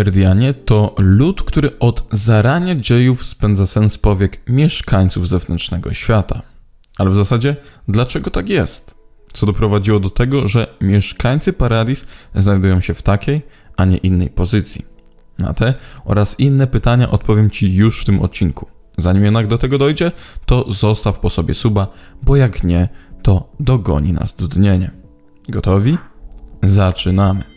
Erdianie to lud, który od zarania dziejów spędza sens powiek mieszkańców zewnętrznego świata. Ale w zasadzie, dlaczego tak jest? Co doprowadziło do tego, że mieszkańcy Paradis znajdują się w takiej, a nie innej pozycji? Na te oraz inne pytania odpowiem Ci już w tym odcinku. Zanim jednak do tego dojdzie, to zostaw po sobie suba, bo jak nie, to dogoni nas dudnienie. Gotowi? Zaczynamy.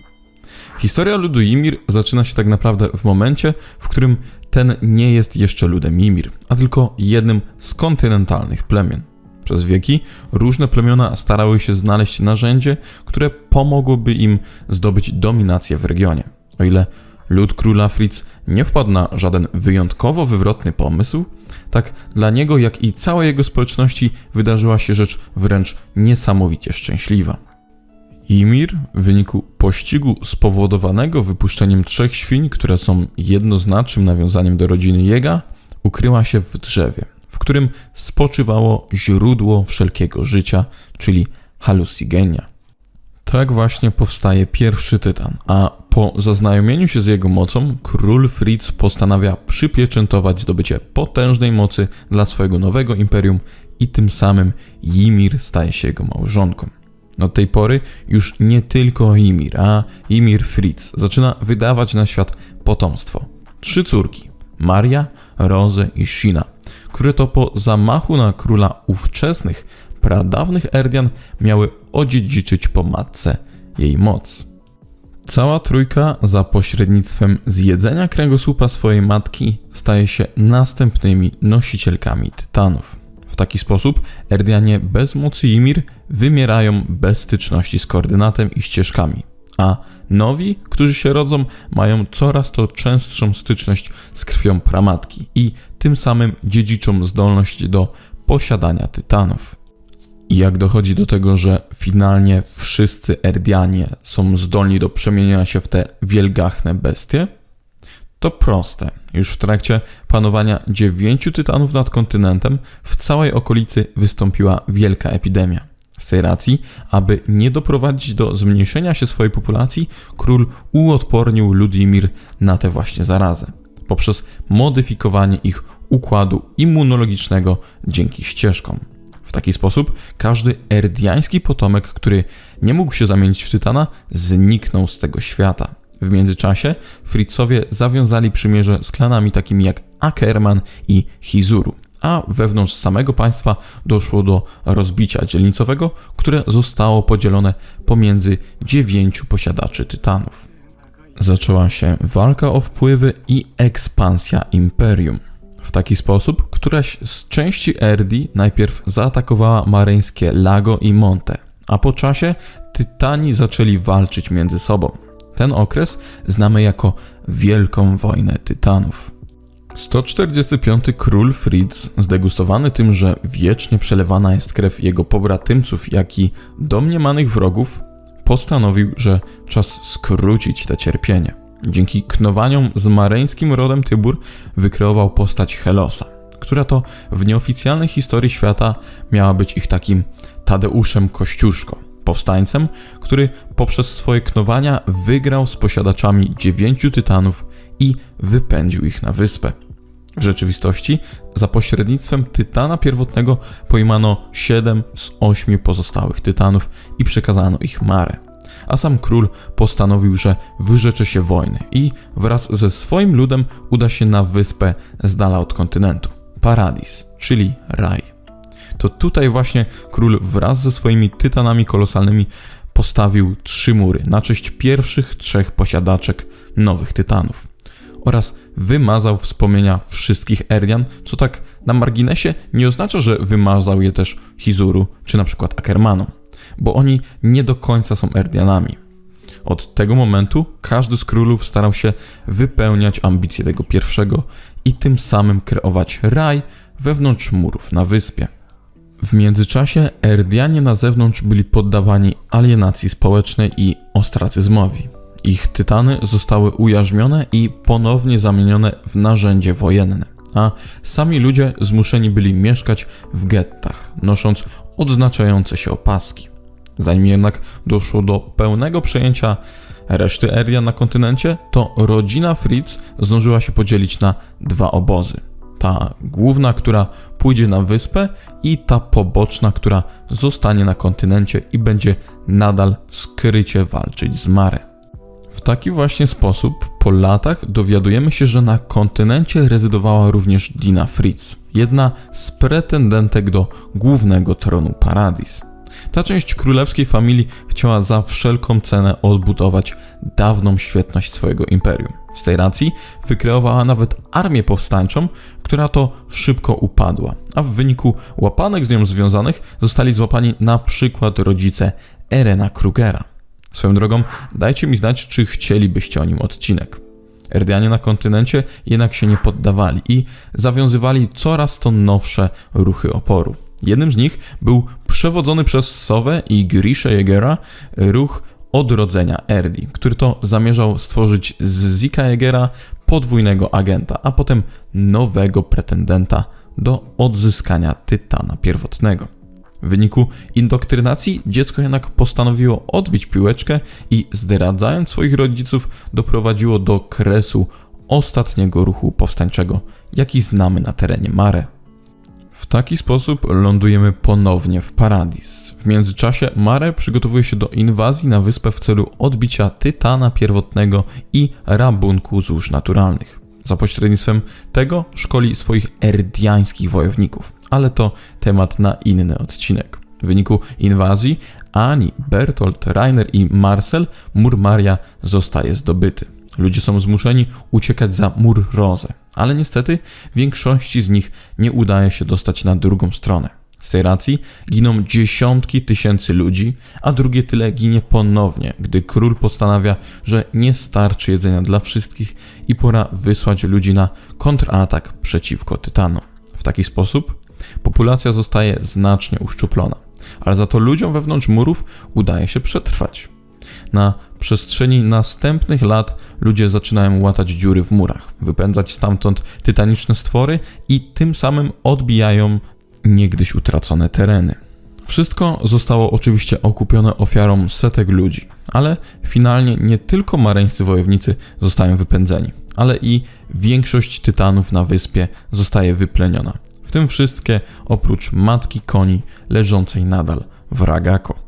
Historia ludu Ymir zaczyna się tak naprawdę w momencie, w którym ten nie jest jeszcze ludem Ymir, a tylko jednym z kontynentalnych plemion. Przez wieki różne plemiona starały się znaleźć narzędzie, które pomogłoby im zdobyć dominację w regionie. O ile lud króla Fritz nie wpadł na żaden wyjątkowo wywrotny pomysł, tak dla niego, jak i całej jego społeczności wydarzyła się rzecz wręcz niesamowicie szczęśliwa. Ymir w wyniku pościgu spowodowanego wypuszczeniem trzech świń, które są jednoznacznym nawiązaniem do rodziny Jega, ukryła się w drzewie, w którym spoczywało źródło wszelkiego życia, czyli halucygenia. Tak właśnie powstaje pierwszy tytan, a po zaznajomieniu się z jego mocą, król Fritz postanawia przypieczętować zdobycie potężnej mocy dla swojego nowego imperium i tym samym Ymir staje się jego małżonką. Od tej pory już nie tylko Ymir, a Ymir Fritz zaczyna wydawać na świat potomstwo. Trzy córki, Maria, Rozę i Shina, które to po zamachu na króla ówczesnych, pradawnych Erdian miały odziedziczyć po matce jej moc. Cała trójka za pośrednictwem zjedzenia kręgosłupa swojej matki staje się następnymi nosicielkami tytanów. W taki sposób Erdianie bez mocy Ymir wymierają bez styczności z koordynatem i ścieżkami, a nowi, którzy się rodzą, mają coraz to częstszą styczność z krwią pramatki i tym samym dziedziczą zdolność do posiadania tytanów. I jak dochodzi do tego, że finalnie wszyscy Erdianie są zdolni do przemienienia się w te wielgachne bestie? To proste. Już w trakcie panowania dziewięciu tytanów nad kontynentem w całej okolicy wystąpiła wielka epidemia. Z tej racji, aby nie doprowadzić do zmniejszenia się swojej populacji, król uodpornił Ludimir na tę właśnie zarazę poprzez modyfikowanie ich układu immunologicznego dzięki ścieżkom. W taki sposób każdy erdiański potomek, który nie mógł się zamienić w tytana, zniknął z tego świata. W międzyczasie Fritzowie zawiązali przymierze z klanami takimi jak Ackerman i Hizuru, a wewnątrz samego państwa doszło do rozbicia dzielnicowego, które zostało podzielone pomiędzy dziewięciu posiadaczy tytanów. Zaczęła się walka o wpływy i ekspansja imperium. W taki sposób któraś z części Erdi najpierw zaatakowała maryńskie Lago i Monte, a po czasie Tytani zaczęli walczyć między sobą. Ten okres znamy jako Wielką Wojnę Tytanów. 145 król Fritz, zdegustowany tym, że wiecznie przelewana jest krew jego pobratymców, jak i domniemanych wrogów, postanowił, że czas skrócić te cierpienie. Dzięki knowaniom z mareńskim rodem Tybur wykreował postać Helosa, która to w nieoficjalnej historii świata miała być ich takim Tadeuszem Kościuszko, powstańcem, który poprzez swoje knowania wygrał z posiadaczami dziewięciu tytanów i wypędził ich na wyspę. W rzeczywistości za pośrednictwem tytana pierwotnego pojmano 7 z 8 pozostałych tytanów i przekazano ich Marę. A sam król postanowił, że wyrzecze się wojny i wraz ze swoim ludem uda się na wyspę z dala od kontynentu Paradis, czyli raj. To tutaj właśnie król wraz ze swoimi tytanami kolosalnymi postawił trzy mury na cześć pierwszych trzech posiadaczek nowych tytanów oraz wymazał wspomnienia wszystkich Erdian, co tak na marginesie nie oznacza, że wymazał je też Hizuru czy na przykład Ackermanom, bo oni nie do końca są Erdianami. Od tego momentu każdy z królów starał się wypełniać ambicje tego pierwszego i tym samym kreować raj wewnątrz murów na wyspie. W międzyczasie Erdianie na zewnątrz byli poddawani alienacji społecznej i ostracyzmowi. Ich tytany zostały ujarzmione i ponownie zamienione w narzędzie wojenne, a sami ludzie zmuszeni byli mieszkać w gettach, nosząc odznaczające się opaski. Zanim jednak doszło do pełnego przejęcia reszty Erian na kontynencie, to rodzina Fritz zdążyła się podzielić na dwa obozy. Ta główna, która pójdzie na wyspę i ta poboczna, która zostanie na kontynencie i będzie nadal skrycie walczyć z Mare. W taki właśnie sposób po latach dowiadujemy się, że na kontynencie rezydowała również Dina Fritz, jedna z pretendentek do głównego tronu Paradis. Ta część królewskiej familii chciała za wszelką cenę odbudować dawną świetność swojego imperium. Z tej racji wykreowała nawet armię powstańczą, która to szybko upadła, a w wyniku łapanek z nią związanych zostali złapani na przykład rodzice Erena Krugera. Swoją drogą, dajcie mi znać, czy chcielibyście o nim odcinek. Erdianie na kontynencie jednak się nie poddawali i zawiązywali coraz to nowsze ruchy oporu. Jednym z nich był przewodzony przez Sowę i Grisha Jegera ruch odrodzenia Erdi, który to zamierzał stworzyć z Zika Jegera podwójnego agenta, a potem nowego pretendenta do odzyskania Tytana pierwotnego. W wyniku indoktrynacji dziecko jednak postanowiło odbić piłeczkę i zdradzając swoich rodziców doprowadziło do kresu ostatniego ruchu powstańczego, jaki znamy na terenie Mare. W taki sposób lądujemy ponownie w Paradis. W międzyczasie Mare przygotowuje się do inwazji na wyspę w celu odbicia Tytana pierwotnego i rabunku złóż naturalnych. Za pośrednictwem tego szkoli swoich erdiańskich wojowników, ale to temat na inny odcinek. W wyniku inwazji Ani, Bertolt, Rainer i Marcel mur Maria zostaje zdobyty. Ludzie są zmuszeni uciekać za mur Rose, ale niestety większości z nich nie udaje się dostać na drugą stronę. Z tej racji giną dziesiątki tysięcy ludzi, a drugie tyle ginie ponownie, gdy król postanawia, że nie starczy jedzenia dla wszystkich i pora wysłać ludzi na kontratak przeciwko Tytanom. W taki sposób populacja zostaje znacznie uszczuplona, ale za to ludziom wewnątrz murów udaje się przetrwać. Na przestrzeni następnych lat ludzie zaczynają łatać dziury w murach, wypędzać stamtąd tytaniczne stwory i tym samym odbijają niegdyś utracone tereny. Wszystko zostało oczywiście okupione ofiarą setek ludzi, ale finalnie nie tylko mareńscy wojownicy zostają wypędzeni, ale i większość tytanów na wyspie zostaje wypleniona. W tym wszystkie oprócz matki koni leżącej nadal w Ragako.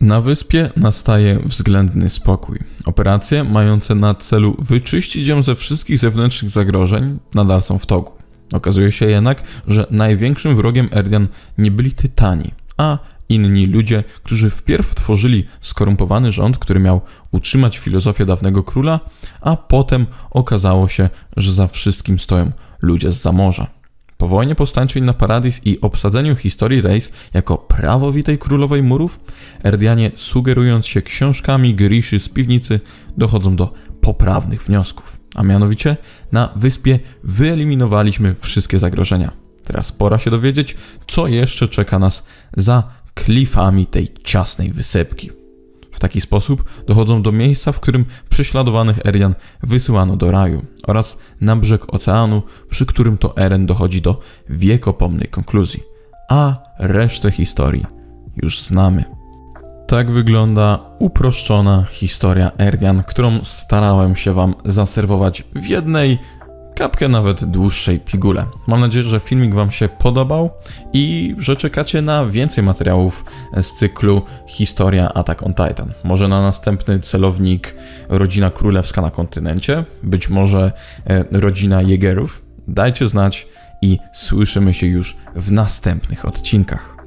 Na wyspie nastaje względny spokój. Operacje mające na celu wyczyścić ją ze wszystkich zewnętrznych zagrożeń nadal są w toku. Okazuje się jednak, że największym wrogiem Erdian nie byli Tytani, a inni ludzie, którzy wpierw tworzyli skorumpowany rząd, który miał utrzymać filozofię dawnego króla, a potem okazało się, że za wszystkim stoją ludzie z zamorza. Po wojnie powstańczej na Paradis i obsadzeniu historii Reis jako prawowitej królowej murów, Erdianie sugerując się książkami Griszy z piwnicy dochodzą do poprawnych wniosków. A mianowicie na wyspie wyeliminowaliśmy wszystkie zagrożenia. Teraz pora się dowiedzieć, co jeszcze czeka nas za klifami tej ciasnej wysepki. Taki sposób dochodzą do miejsca, w którym prześladowanych Erian wysyłano do raju oraz na brzeg oceanu, przy którym to Eren dochodzi do wiekopomnej konkluzji. A resztę historii już znamy. Tak wygląda uproszczona historia Erdian, którą starałem się Wam zaserwować w jednej kapkę nawet dłuższej pigule. Mam nadzieję, że filmik Wam się podobał i że czekacie na więcej materiałów z cyklu Historia Attack on Titan. Może na następny celownik rodzina królewska na kontynencie, być może e, rodzina Jägerów. Dajcie znać i słyszymy się już w następnych odcinkach.